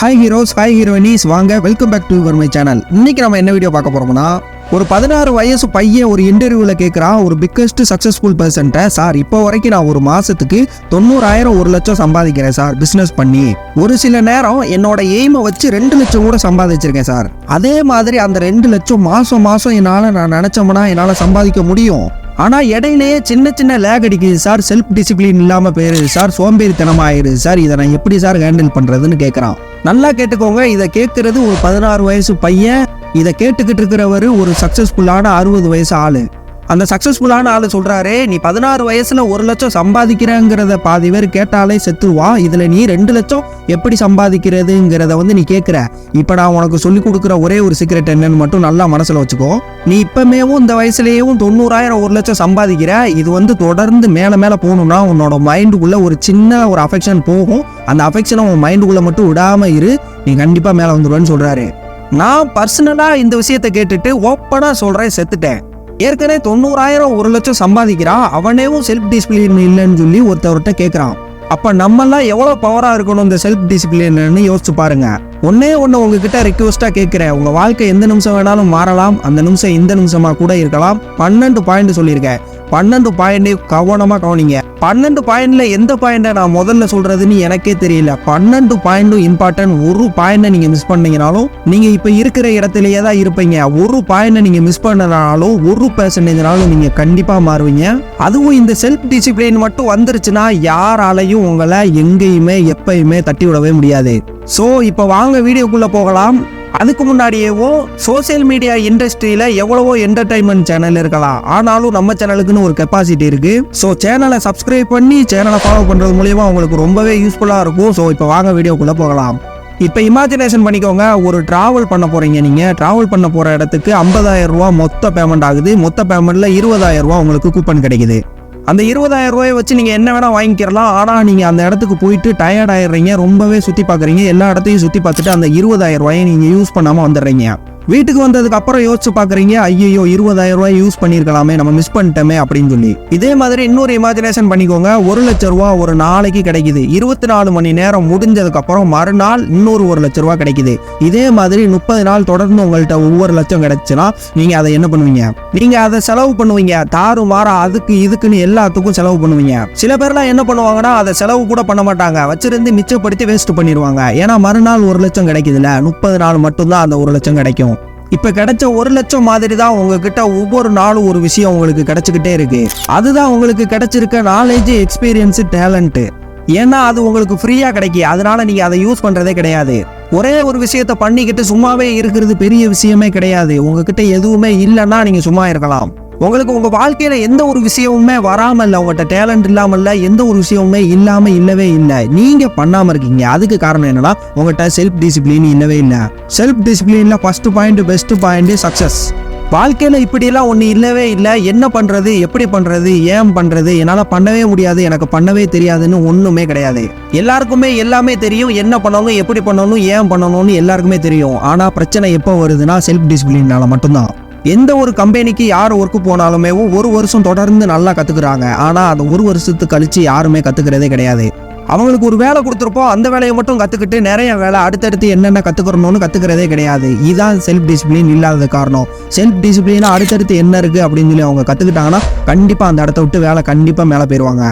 Hi heroes hi heroines வாங்க welcome back to my channel இன்னைக்கு நம்ம என்ன வீடியோ பார்க்க போறோம்னா ஒரு பதினாறு வயசு பையன் ஒரு இன்டர்வியூவில் கேட்குறான் ஒரு பிக்கஸ்ட் சக்ஸஸ்ஃபுல் பர்சன்ட்ட சார் இப்போ வரைக்கும் நான் ஒரு மாதத்துக்கு தொண்ணூறாயிரம் ஒரு லட்சம் சம்பாதிக்கிறேன் சார் பிஸ்னஸ் பண்ணி. ஒரு சில நேரம் என்னோட எய்மை வச்சு ரெண்டு லட்சம் கூட சம்பாதிச்சிருக்கேன் சார். அதே மாதிரி அந்த ரெண்டு லட்சம் மாதம் மாதம் என்னால் நான் நினச்சோம்னா என்னால் சம்பாதிக்க முடியும். ஆனால் இடையிலேயே சின்ன சின்ன லேக் அடிக்குது சார் செல்ஃப் டிசிப்ளின் இல்லாமல் போயிருது சார் சோம்பேறித்தனமாக ஆயிடுது சார் இதை நான் எப்படி சார் ஹேண்டில் பண்ணுறதுன்னு கேட்குறான் நல்லா கேட்டுக்கோங்க. இதை கேட்குறது ஒரு பதினாறு வயசு பையன். இதை கேட்டுக்கிட்டு இருக்கிறவர் ஒரு சக்ஸஸ்ஃபுல்லான அறுபது வயசு ஆள். அந்த சக்ஸஸ்ஃபுல்லான ஆள் சொல்கிறாரு நீ பதினாறு வயசில் ஒரு லட்சம் சம்பாதிக்கிறேங்கிறத பாதி பேர் கேட்டாலே செத்துருவா. இதில் நீ ரெண்டு லட்சம் எப்படி சம்பாதிக்கிறதுங்கிறத வந்து நீ கேட்குற இப்போ நான் உனக்கு சொல்லி கொடுக்குற ஒரே ஒரு சீக்ரெட் என்னன்னு மட்டும் நல்லா மனசில் வச்சுக்கோ. நீ இப்பமேவும் இந்த வயசுலேயும் தொண்ணூறாயிரம் ஒரு லட்சம் சம்பாதிக்கிற. இது வந்து தொடர்ந்து மேலே மேலே போகணும்னா உன்னோட மைண்டுக்குள்ளே ஒரு சின்ன ஒரு அஃபெக்ஷன் போகும். அந்த அஃபெக்ஷனை உன் மைண்டுக்குள்ளே மட்டும் விடாமல் இரு. நீ கண்டிப்பாக மேலே வந்துடுவேன்னு சொல்கிறாரு நான் பர்சனலாக இந்த விஷயத்தை கேட்டுட்டு ஓப்பனாக சொல்கிறேன் செத்துட்டேன். ஏற்கனவே தொண்ணூறாயிரம் ஒரு லட்சம் சம்பாதிக்கிறான் அவனேவும் செல்ஃப் டிசிப்ளின் இல்லைன்னு சொல்லி ஒருத்தவர்கிட்ட கேட்குறான் அப்போ நம்மெல்லாம் எவ்வளோ பவராக இருக்கணும் இந்த செல்ஃப் டிசிப்ளின்னு யோசிச்சு பாருங்க. ஒன்னே ஒன்று உங்ககிட்ட ரெக்வஸ்ட்டாக கேட்குறேன் உங்கள் வாழ்க்கை எந்த நிமிஷம் வேணாலும் மாறலாம். அந்த நிமிஷம் இந்த நிமிஷமாக கூட இருக்கலாம். பன்னெண்டு பாயிண்ட் சொல்லியிருக்கேன். பன்னெண்டு பாயிண்டையும் கவனமாக கவனிங்க. பன்னெண்டு பாயிண்ட்ல எந்த பாயிண்ட்டை நான் முதல்ல சொல்றதுன்னு எனக்கே தெரியல. பன்னெண்டு பாயிண்ட்டும் இம்பார்ட்டன்ட் ஒரு பாயிண்டை நீங்க மிஸ் பண்ணீங்கனாலும் நீங்க இப்ப இருக்கிற இடத்துலயே தான் இருப்பீங்க. ஒரு பாயிண்டை நீங்க மிஸ் பண்ணனாலும் ஒரு பெர்சன்டேஜ்னாலும் நீங்க கண்டிப்பா மாறுவீங்க. அதுவும் இந்த செல்ஃப் டிசிப்ளின் மட்டும் வந்துருச்சுன்னா யாராலையும் உங்களை எங்கேயுமே எப்பயுமே தட்டி விடவே முடியாது. ஸோ இப்போ வாங்க வீடியோக்குள்ளே போகலாம். அதுக்கு முன்னாடியேவும் சோஷியல் மீடியா இண்டஸ்ட்ரியில எவ்வளவோ என்டர்டைன்மெண்ட் சேனல் இருக்கலாம். ஆனாலும் நம்ம சேனலுக்குன்னு ஒரு கெப்பாசிட்டி இருக்கு. ஸோ சேனலை சப்ஸ்கிரைப் பண்ணி சேனலை ஃபாலோ பண்றது மூலியமா உங்களுக்கு ரொம்பவே யூஸ்ஃபுல்லா இருக்கும். ஸோ இப்போ வாங்க வீடியோக்குள்ள போகலாம். இப்போ இமேஜினேஷன் பண்ணிக்கோங்க. ஒரு டிராவல் பண்ண போறீங்க நீங்க. டிராவல் பண்ண போற இடத்துக்கு 50000 ரூபா மொத்த பேமெண்ட் ஆகுது. மொத்த பேமெண்ட்ல 20000 ரூபா உங்களுக்கு கூப்பன் கிடைக்குது. அந்த இருபதாயிரம் ரூபாயை வச்சு நீங்கள் என்ன வேணால் வாங்கிக்கிறலாம். ஆனால் நீங்கள் அந்த இடத்துக்கு போயிட்டு டயர்ட் ஆயிடுறீங்க. ரொம்பவே சுற்றி பார்க்குறீங்க. எல்லா இடத்தையும் சுற்றி பார்த்துட்டு அந்த இருபதாயிரம் ரூபாயை நீங்கள் யூஸ் பண்ணாமல் வந்துடுறீங்க. வீட்டுக்கு வந்ததுக்கு அப்புறம் யோசிச்சு பார்க்குறீங்க ஐயோ இருபதாயிரம் ரூபாய் யூஸ் பண்ணிருக்கலாமே நம்ம மிஸ் பண்ணிட்டோமே அப்படின்னு சொல்லி. இதே மாதிரி இன்னொரு இமேஜினேஷன் பண்ணிக்கோங்க. ஒரு லட்ச ரூபா ஒரு நாளைக்கு கிடைக்குது. இருபத்தி நாலு மணி நேரம் முடிஞ்சதுக்கு அப்புறம் மறுநாள் இன்னொரு ஒரு லட்ச ரூபா கிடைக்குது. இதே மாதிரி முப்பது நாள் தொடர்ந்து உங்கள்கிட்ட ஒவ்வொரு லட்சம் கிடைச்சுன்னா நீங்க அதை என்ன பண்ணுவீங்க? நீங்க அதை செலவு பண்ணுவீங்க. தாறு மாறா அதுக்கு இதுக்குன்னு எல்லாத்துக்கும் செலவு பண்ணுவீங்க. சில பேர்லாம் என்ன பண்ணுவாங்கன்னா அதை செலவு கூட பண்ண மாட்டாங்க. வச்சிருந்து மிச்சப்படுத்தி வேஸ்ட் பண்ணிடுவாங்க. ஏன்னா மறுநாள் ஒரு லட்சம் கிடைக்குதுல்ல முப்பது நாள் மட்டும்தான் அந்த ஒரு லட்சம் கிடைக்கும். இப்போ கிடைச்ச ஒரு லட்சம் மாதிரி தான் உங்ககிட்ட ஒவ்வொரு நாளும் ஒரு விஷயம் உங்களுக்கு கிடைச்சிக்கிட்டே இருக்கு. அதுதான் உங்களுக்கு கிடைச்சிருக்க நாலேஜ் எக்ஸ்பீரியன்ஸ் டேலண்ட் ஏன்னா அது உங்களுக்கு ஃப்ரீயாக கிடைக்கி அதனால நீங்கள் அதை யூஸ் பண்ணுறதே கிடையாது. ஒரே ஒரு விஷயத்த பண்ணிக்கிட்டு சும்மாவே இருக்கிறது பெரிய விஷயமே கிடையாது. உங்ககிட்ட எதுவுமே இல்லைன்னா நீங்கள் சும்மா இருக்கலாம். உங்களுக்கு உங்கள் வாழ்க்கையில் எந்த ஒரு விஷயமுமே வராமல் இல்லை உங்கள்கிட்ட டேலண்ட் இல்லாமல் இல்லை எந்த ஒரு விஷயமுமே இல்லாமல் இல்லவே இல்லை. நீங்கள் பண்ணாமல் இருக்கீங்க. அதுக்கு காரணம் என்னன்னா உங்கள்கிட்ட செல்ஃப் டிசிப்ளின் இல்லவே இல்லை. Self டிசிப்ளினில் first point best point success வாழ்க்கையில் இப்படியெல்லாம் ஒன்று இல்லவே இல்லை. என்ன பண்ணுறது எப்படி பண்ணுறது ஏன் பண்ணுறது என்னால் பண்ணவே முடியாது எனக்கு பண்ணவே தெரியாதுன்னு ஒன்றுமே கிடையாது. எல்லாருக்குமே எல்லாமே தெரியும். என்ன பண்ணணும் எப்படி பண்ணணும் ஏன் பண்ணணும்னு எல்லாருக்குமே தெரியும். ஆனால் பிரச்சனை எப்போ வருதுன்னா செல்ஃப் டிசிப்ளினால் மட்டும்தான். எந்த ஒரு கம்பெனிக்கு யார் ஒர்க்கு போனாலுமே ஒரு வருஷம் தொடர்ந்து நல்லா கற்றுக்குறாங்க ஆனால் அந்த ஒரு வருஷத்துக்கு கழித்து யாருமே கற்றுக்கிறதே கிடையாது. அவங்களுக்கு ஒரு வேலை கொடுத்துருப்போம் அந்த வேலையை மட்டும் கற்றுக்கிட்டு நிறைய வேலை அடுத்தடுத்து என்னென்ன கற்றுக்கிறணும்னு கற்றுக்கிறதே கிடையாது. இதுதான் செல்ஃப் டிசிப்ளின் இல்லாத காரணம். செல்ஃப் டிசிப்ளினாக அடுத்தடுத்து என்ன இருக்குது அப்படின்னு சொல்லி அவங்க கற்றுக்கிட்டாங்கன்னா கண்டிப்பாக அந்த இடத்த விட்டு வேலை கண்டிப்பாக மேலே போயிடுவாங்க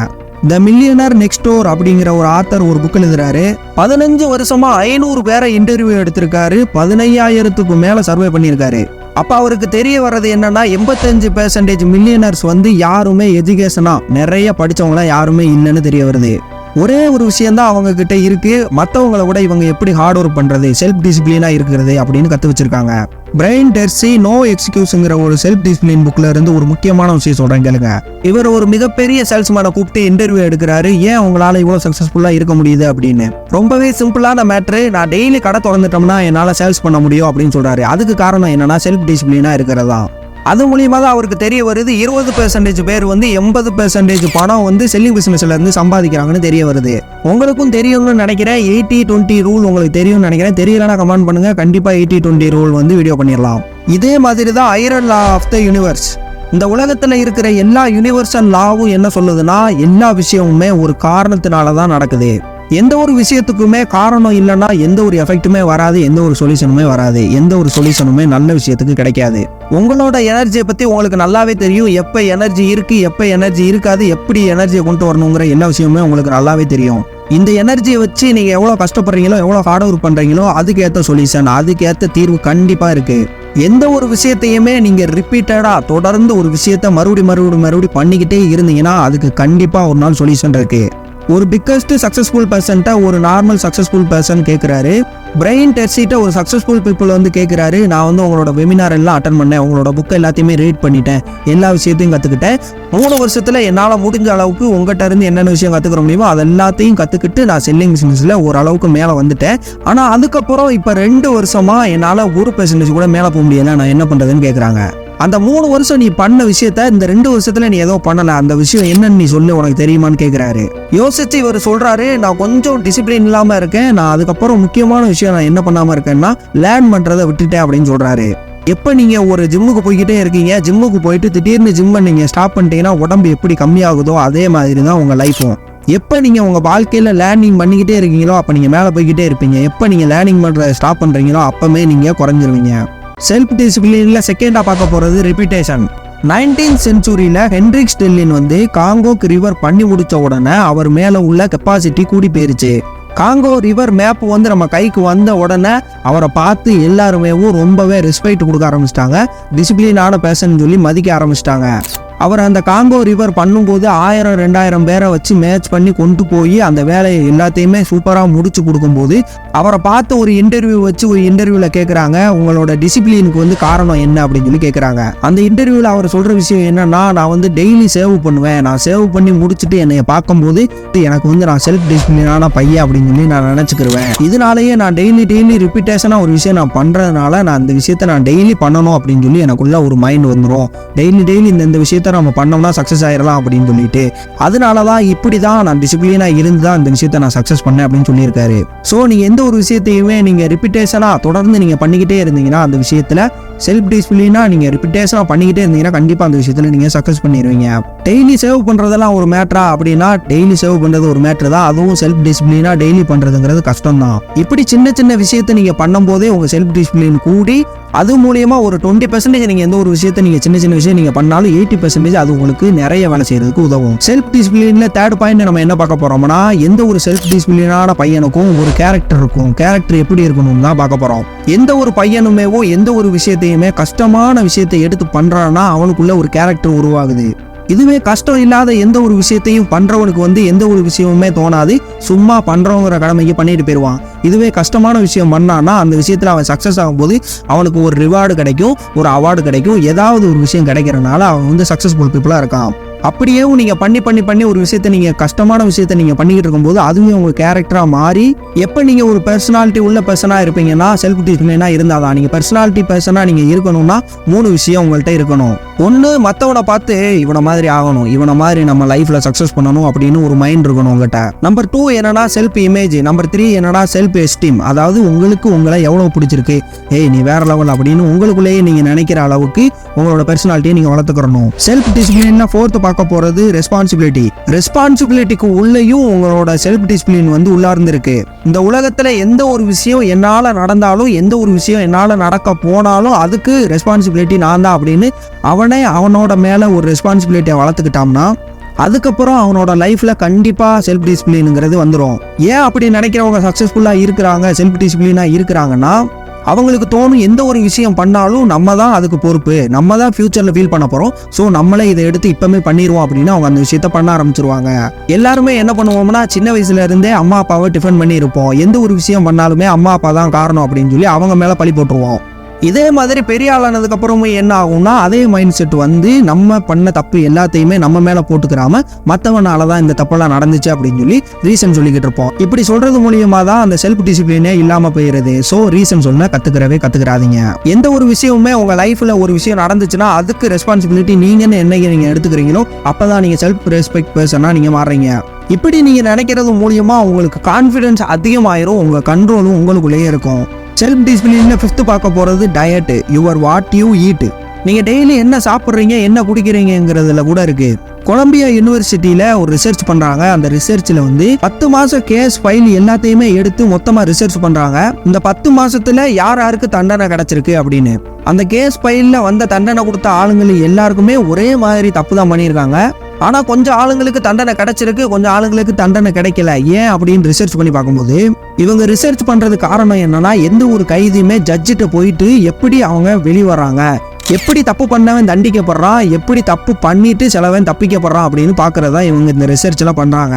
த மில்லியனர் நெக்ஸ்ட் டோர் அப்படிங்கிற ஒரு ஆத்தர் ஒரு புக் எழுதுறாரு. பதினஞ்சு வருஷமா ஐநூறு பேரை இன்டர்வியூ எடுத்திருக்காரு. பதினையாயிரத்துக்கு மேல சர்வே பண்ணியிருக்காரு. அப்போ அவருக்கு தெரிய வர்றது என்னன்னா எண்பத்தஞ்சு பெர்சன்டேஜ் மில்லியனர்ஸ் வந்து யாருமே எஜுகேஷனாக நிறைய படிச்சவங்களாம் யாருமே இல்லைன்னு தெரிய வருது. ஒரே ஒரு விஷயம்தான் அவங்க கிட்ட இருக்கு. மற்றவங்கள விட இவங்க எப்படி ஹார்ட் ஒர்க் பண்றது செல்ஃப் டிசிப்ளினா இருக்கிறது அப்படின்னு கற்று வச்சிருக்காங்க. பிரெயின் டெர்சி நோ எக்ஸ்கியூஸ்ங்கிற ஒரு செல்ஃப் டிசிப்ளின் புக்ல இருந்து ஒரு முக்கியமான விஷயம் சொல்றேன் கேளுங்க. இவர் ஒரு மிகப்பெரிய சேல்ஸ்மேனை கூப்பிட்டு இன்டர்வியூ எடுக்கிறாரு. ஏன் உங்களால இவ்வளவு சக்சஸ்ஃபுல்லா இருக்க முடியுது அப்படின்னு. ரொம்பவே சிம்பிளான மேட்ரு நான் டெய்லி கடை திறந்துட்டோம்னா என்னால சேல்ஸ் பண்ண முடியும் அப்படின்னு சொல்றாரு. அதுக்கு காரணம் என்னன்னா செல்ஃப் டிசிப்ளினா இருக்கிறதா அது மூலியமாக தான் அவருக்கு தெரிய வருது. இருபது பெர்சன்டேஜ் பேர் வந்து எண்பது பெர்சன்டேஜ் பணம் வந்து செல்லிங் பிசினஸ்ல இருந்து சம்பாதிக்கிறாங்கன்னு தெரிய வருது. உங்களுக்கும் தெரியும்னு நினைக்கிறேன். எயிட்டி டுவெண்ட்டி ரூல் உங்களுக்கு தெரியும்னு நினைக்கிறேன். தெரியலனா கமெண்ட் பண்ணுங்க. கண்டிப்பா எயிட்டி டுவெண்ட்டி ரூல் வந்து வீடியோ பண்ணிடலாம். இதே மாதிரி தான் iron law of the universe இந்த உலகத்தில் இருக்கிற எல்லா யூனிவர்சல் லாவும் என்ன சொல்லுதுன்னா எல்லா விஷயமுமே ஒரு காரணத்தினால தான் நடக்குது. எந்த ஒரு விஷயத்துக்குமே காரணம் இல்லைன்னா எந்த ஒரு எஃபெக்ட்டுமே வராது எந்த ஒரு சொல்யூஷனுமே வராது. எந்த ஒரு சொல்யூஷனுமே நல்ல விஷயத்துக்கு கிடைக்காது. உங்களோட எனர்ஜியை பற்றி உங்களுக்கு நல்லாவே தெரியும். எப்போ எனர்ஜி இருக்குது எப்போ எனர்ஜி இருக்காது எப்படி எனர்ஜியை கொண்டு வரணுங்கிற எல்லா விஷயமுமே உங்களுக்கு நல்லாவே தெரியும். இந்த எனர்ஜியை வச்சு நீங்கள் எவ்வளோ கஷ்டப்படுறீங்களோ எவ்வளோ ஹார்ட் ஒர்க் பண்ணுறீங்களோ அதுக்கேற்ற சொல்யூஷன் அதுக்கேற்ற தீர்வு கண்டிப்பாக இருக்குது எந்த ஒரு விஷயத்தையுமே நீங்கள் ரிப்பீட்டடாக தொடர்ந்து ஒரு விஷயத்த மறுபடி மறுபடி மறுபடி பண்ணிக்கிட்டே இருந்தீங்கன்னா அதுக்கு கண்டிப்பாக ஒரு நாள் சொல்யூஷன் இருக்குது ஒரு பிக்கஸ்ட் சக்ஸஸ்ஃபுல் பர்சன்ட்டை ஒரு நார்மல் சக்ஸஸ்ஃபுல் பர்சன் கேட்குறாரு பிரெயின் டெஸ்டிட்ட ஒரு சக்ஸஸ்ஃபுல் பீப்புள் வந்து கேட்குறாரு நான் வந்து உங்களோட வெமினார் எல்லாம் அட்டன் பண்ணேன். உங்களோட புக்கை எல்லாத்தையுமே ரீட் பண்ணிட்டேன். எல்லா விஷயத்தையும் கற்றுக்கிட்டேன் மூணு வருஷத்தில் என்னால் முடிஞ்ச அளவுக்கு உங்கள்கிட்ட இருந்து என்னென்ன விஷயம் கற்றுக்கிற முடியுமோ அது எல்லாத்தையும் கற்றுக்கிட்டு நான் செல்லிங் பிஸ்னஸில் ஓரளவுக்கு மேலே வந்துட்டேன். ஆனால் அதுக்கப்புறம் இப்போ ரெண்டு வருஷமாக என்னால் ஒரு பெர்சன்டேஜ் கூட மேலே போக முடியல. நான் என்ன பண்ணுறதுன்னு கேட்குறாங்க அந்த மூணு வருஷம் நீ பண்ண விஷயத்த இந்த ரெண்டு வருஷத்துல நீ ஏதோ பண்ணல. அந்த விஷயம் என்னன்னு நீ சொல்லு உனக்கு தெரியுமான்னு கேட்கிறாரு யோசிச்சு இவர் சொல்றாரு நான் கொஞ்சம் டிசிப்ளின் இல்லாம இருக்கேன். நான் அதுக்கப்புறம் முக்கியமான விஷயம் நான் என்ன பண்ணாம இருக்கேன்னா லேர்ன் பண்றதை விட்டுட்டேன் அப்படின்னு சொல்றாரு. எப்போ நீங்கள் ஒரு ஜிம்முக்கு போய்கிட்டே இருக்கீங்க ஜிம்முக்கு போயிட்டு திடீர்னு ஜிம்மை நீங்கள் ஸ்டாப் பண்ணிட்டீங்கன்னா உடம்பு எப்படி கம்மியாகுதோ அதே மாதிரி தான் உங்கள் லைஃப்பும் எப்போ நீங்கள் உங்கள் வாழ்க்கையில் லேர்னிங் பண்ணிக்கிட்டே இருக்கீங்களோ அப்போ நீங்கள் மேலே போய்கிட்டே இருப்பீங்க. எப்போ நீங்கள் லேர்னிங் பண்ணுறதை ஸ்டாப் பண்ணுறீங்களோ அப்போவே நீங்கள் குறைஞ்சிருவீங்க. செல்ஃப் டிசிப்ளினில் செகண்டாக பார்க்க போகிறது ரிப்பீட்டேஷன் நைன்டீன் சென்ச்சுரியில் ஹென்ரிக் ஸ்டெல்லின் வந்து காங்கோக்கு ரிவர் பண்ணி முடிச்ச உடனே அவர் மேலே உள்ள கெப்பாசிட்டி கூடி போயிருச்சு. காங்கோ ரிவர் மேப் வந்து நம்ம கைக்கு வந்த உடனே அவரை பார்த்து எல்லாருமேவும் ரொம்பவே ரெஸ்பெக்ட் கொடுக்க ஆரம்பிச்சிட்டாங்க. டிசிப்ளினான பேசன்னு சொல்லி மதிக்க ஆரம்பிச்சிட்டாங்க. அவர் அந்த காங்கோ ரிவர் பண்ணும்போது ஆயிரம் ரெண்டாயிரம் பேரை வச்சு மேட்ச் பண்ணி கொண்டு போய் அந்த வேலையை எல்லாத்தையுமே சூப்பராக முடிச்சு கொடுக்கும்போது அவரை பார்த்து ஒரு இன்டர்வியூ வச்சு ஒரு இன்டர்வியூவில் கேட்குறாங்க உங்களோட டிசிப்ளினுக்கு வந்து காரணம் என்ன? அப்படின்னு சொல்லி கேட்குறாங்க அந்த இன்டர்வியூவில் அவர் சொல்கிற விஷயம் என்னன்னா நான் வந்து டெய்லி சேவ் பண்ணுவேன். நான் சேவ் பண்ணி முடிச்சுட்டு என்னைய பார்க்கும்போது எனக்கு வந்து நான் செல்ஃப் டிசிப்ளினான பையன் அப்படின்னு சொல்லி நான் நினச்சிக்கிருவேன். இதனாலேயே நான் டெய்லி டெய்லி ரிப்பீட்டேஷனாக ஒரு விஷயம் நான் பண்ணுறதுனால நான் அந்த விஷயத்த நான் டெய்லி பண்ணணும் அப்படின்னு சொல்லி எனக்குள்ள ஒரு மைண்ட் வந்துடும் டெய்லி டெய்லி இந்த இந்த விஷயத்த நம்ம பண்ணோம்னா சக்ஸஸ் ஆயிடலாம் அப்படின்னு சொல்லிட்டு அதனால தான் இப்படி தான் நான் டிசிப்ளினாக இருந்து தான் இந்த விஷயத்த நான் சக்ஸஸ் பண்ணேன் அப்படின்னு சொல்லியிருக்காரு. ஸோ நீங்கள் எந்த ஒரு விஷயத்தையுமே நீங்கள் ரிப்பிட்டேஷனாக தொடர்ந்து நீங்கள் பண்ணிக்கிட்டே இருந்தீங்கன்னா அந்த விஷயத்தில் செல்ஃப் டிசிப்ளினாக நீங்கள் ரிப்பிட்டேஷனாக பண்ணிக்கிட்டே இருந்தீங்கன்னா கண்டிப்பாக அந்த விஷயத்தில் நீங்கள் சக்ஸஸ் பண்ணிடுவீங்க டெய்லி சேவ் பண்ணுறதெல்லாம் ஒரு மேட்ரா அப்படின்னா டெய்லி சேவ் பண்ணுறது ஒரு மேட்ரு தான். அதுவும் செல்ஃப் டிசிப்ளினாக டெய்லி பண்ணுறதுங்கிறது கஷ்டம் தான் இப்படி சின்ன சின்ன விஷயத்தை நீங்கள் பண்ணும்போதே உங்கள் செல்ஃப் டிசிப்ளின் கூடி அது மூலியமாக ஒரு டுவெண்ட்டி பர்சன்டேஜ் நீங்கள் எந்த ஒரு விஷயத்தை நீங்கள் சின்ன சின்ன விஷயம் நீங்கள் பண்ணாலும் எயிட்டி பர்சன்டேஜ் அது உங்களுக்கு நிறைய வேலை செய்கிறதுக்கு உதவும். செல்ஃப் டிசிப்ளினில் தேர்ட் பாயிண்ட் நம்ம என்ன பார்க்க போகிறோம்னா எந்த ஒரு செல்ஃப் டிசிப்ளினான பையனுக்கும் ஒரு கேரக்டர் இருக்கும். கேரக்டர் எப்படி இருக்கணும்னு தான் பார்க்க போகிறோம் எந்த ஒரு பையனுமேவோ எந்த ஒரு விஷயத்தையுமே கஷ்டமான விஷயத்தை எடுத்து பண்ணுறான்னா அவனுக்குள்ள ஒரு கேரக்டர் உருவாகுது. இதுவே கஷ்டம் இல்லாத எந்த ஒரு விஷயத்தையும் பண்றவனுக்கு வந்து எந்த ஒரு விஷயமுமே தோணாது. சும்மா பண்றவங்கிற கடமைக்கு பண்ணிட்டு போயிடுவான் இதுவே கஷ்டமான விஷயம் பண்ணான்னா அந்த விஷயத்துல அவன் சக்சஸ் ஆகும்போது அவனுக்கு ஒரு ரிவார்டு கிடைக்கும் ஒரு அவார்டு கிடைக்கும். ஏதாவது ஒரு விஷயம் கிடைக்கிறனால அவன் வந்து சக்சஸ்ஃபுல் பீப்புளாக இருக்கான். அப்படியே நீங்கள் பண்ணி பண்ணி பண்ணி ஒரு விஷயத்த நீங்கள் கஷ்டமான விஷயத்த நீங்கள் பண்ணிக்கிட்டு இருக்கும்போது அதுவே உங்கள் கேரக்டராக மாறி எப்போ நீங்கள் ஒரு பர்சனாலிட்டி உள்ள பர்சனாக இருப்பீங்கன்னா செல்ஃப் டிஸ்க்னின்னா இருந்தால் தான். நீங்கள் பர்சனாலிட்டி பர்சனாக நீங்கள் இருக்கணும்னா மூணு விஷயம் உங்கள்கிட்ட இருக்கணும். ஒன்று மற்றவனை பார்த்து இவனை மாதிரி ஆகணும். இவனை மாதிரி நம்ம லைஃப்பில் சக்ஸஸ் பண்ணணும் அப்படின்னு ஒரு மைண்ட் இருக்கணும் உங்கள்கிட்ட நம்பர் டூ என்னன்னா செல்ஃப் இமேஜ் நம்பர் த்ரீ என்னன்னா செல்ஃப் எஸ்டீம் அதாவது உங்களுக்கு உங்களை எவ்வளோ பிடிச்சிருக்கு. ஏய் நீ வேற லெவல் அப்படின்னு உங்களுக்குள்ளேயே நீங்கள் நினைக்கிற அளவுக்கு உங்களோட பர்சனாலிட்டியை நீங்கள் வளர்த்துக்கிறணும். செல்ஃப் டிசிப்ளின்னா ஃபோர்த்து பார்க்க போறது ரெஸ்பான்சிபிலிட்டி ரெஸ்பான்சிபிலிட்டிக்கு உள்ளேயும் உங்களோட செல்ஃப் டிசிப்ளின் வந்து உள்ளார்ந்துருக்கு. இந்த உலகத்துல எந்த ஒரு விஷயம் என்னால நடந்தாலும் எந்த ஒரு விஷயம் என்னால நடக்க போனாலும் அதுக்கு ரெஸ்பான்சிபிலிட்டி நான் தான் அப்படின்னு அவனே அவனோட மேல ஒரு ரெஸ்பான்சிபிலிட்டியை வளர்த்துக்கிட்டான்னா அதுக்கப்புறம் அவனோட லைஃப்பில் கண்டிப்பாக செல்ஃப் டிசிப்ளினுங்கிறது வந்துடும் ஏன் அப்படி நினைக்கிறவங்க சக்ஸஸ்ஃபுல்லாக இருக்கிறாங்க செல்ஃப் டிசிப்ளினாக இருக்கிறாங்கன்னா அவங்களுக்கு தோணும் எந்த ஒரு விஷயம் பண்ணாலும் நம்ம தான் அதுக்கு பொறுப்பு. நம்ம தான் ஃபியூச்சரில் ஃபீல் பண்ண போகிறோம் ஸோ நம்மளே இதை எடுத்து இப்போமே பண்ணிடுவோம் அப்படின்னு அவங்க அந்த விஷயத்த பண்ண ஆரம்பிச்சிருவாங்க. எல்லாருமே என்ன பண்ணுவோம்னா சின்ன வயசுல இருந்தே அம்மா அப்பாவை டிஃபன் பண்ணி இருப்போம் எந்த ஒரு விஷயம் பண்ணாலுமே அம்மா அப்பா தான் காரணம் அப்படின்னு சொல்லி அவங்க மேலே பழி போட்டுருவோம். இதே மாதிரி பெரிய ஆளானதுக்கு அப்புறமும் என்ன ஆகும்னா அதே மைண்ட் செட் வந்து நம்ம பண்ண தப்பு எல்லாத்தையுமே நம்ம மேல போட்டுக்கிறாம மற்றவனால தான் இந்த தப்பெல்லாம் நடந்துச்சு அப்படின்னு சொல்லி ரீசன் சொல்லிக்கிட்டு இருப்போம். இப்படி சொல்றது மூலியமா தான் அந்த செல்ஃப் டிசிப்ளினே இல்லாம போயிருது. ஸோ ரீசன் சொன்னால் கத்துக்கிறவே கத்துக்கிறாதீங்க. எந்த ஒரு விஷயமுமே உங்க லைஃப்ல ஒரு விஷயம் நடந்துச்சுன்னா அதுக்கு ரெஸ்பான்சிபிலிட்டி நீங்கன்னு என்னைக்கு நீங்க எடுத்துக்கிறீங்களோ அப்பதான் நீங்க செல்ஃப் ரெஸ்பெக்ட் பர்சனா நீங்க மாறுறீங்க. இப்படி நீங்க நினைக்கிறது மூலியமா உங்களுக்கு கான்ஃபிடன்ஸ் அதிகமாயிரும் உங்க கண்ட்ரோலும் உங்களுக்குள்ளேயே இருக்கும். செல்ஃப் டிசிப்ளின்ல ஃபிஃப்த்து பார்க்க போகிறது டயட் யுவர் வாட் யூ ஈட்டு நீங்கள் டெய்லி என்ன சாப்பிட்றீங்க என்ன குடிக்கிறீங்கிறதுல கூட இருக்குது கொலம்பியா யூனிவர்சிட்டியில் ஒரு ரிசர்ச் பண்ணுறாங்க அந்த ரிசர்ச்சில் வந்து பத்து மாதம் கேஸ் ஃபைல் எல்லாத்தையுமே எடுத்து மொத்தமாக ரிசர்ச் பண்ணுறாங்க இந்த பத்து மாதத்தில் யார் யாருக்கு தண்டனை கிடச்சிருக்கு அப்படின்னு. அந்த கேஸ் ஃபைலில் வந்த தண்டனை கொடுத்த ஆளுங்கள் எல்லாருக்குமே ஒரே மாதிரி தப்பு தான் பண்ணியிருக்காங்க. ஆனால் கொஞ்சம் ஆளுங்களுக்கு தண்டனை கிடைச்சிருக்கு கொஞ்சம் ஆளுங்களுக்கு தண்டனை கிடைக்கல. ஏன் அப்படின்னு ரிசர்ச் பண்ணி பார்க்கும்போது இவங்க ரிசர்ச் பண்ணுறது காரணம் என்னன்னா எந்த ஒரு கைதியுமே ஜட்ஜிட்ட போயிட்டு எப்படி அவங்க வெளிவராங்க எப்படி தப்பு பண்ணவன் தண்டிக்கப்படுறான்? எப்படி தப்பு பண்ணிட்டு சிலவன் தப்பிக்கப்படுறான் அப்படின்னு பார்க்குறதா இவங்க இந்த ரிசர்ச்லாம் பண்ணுறாங்க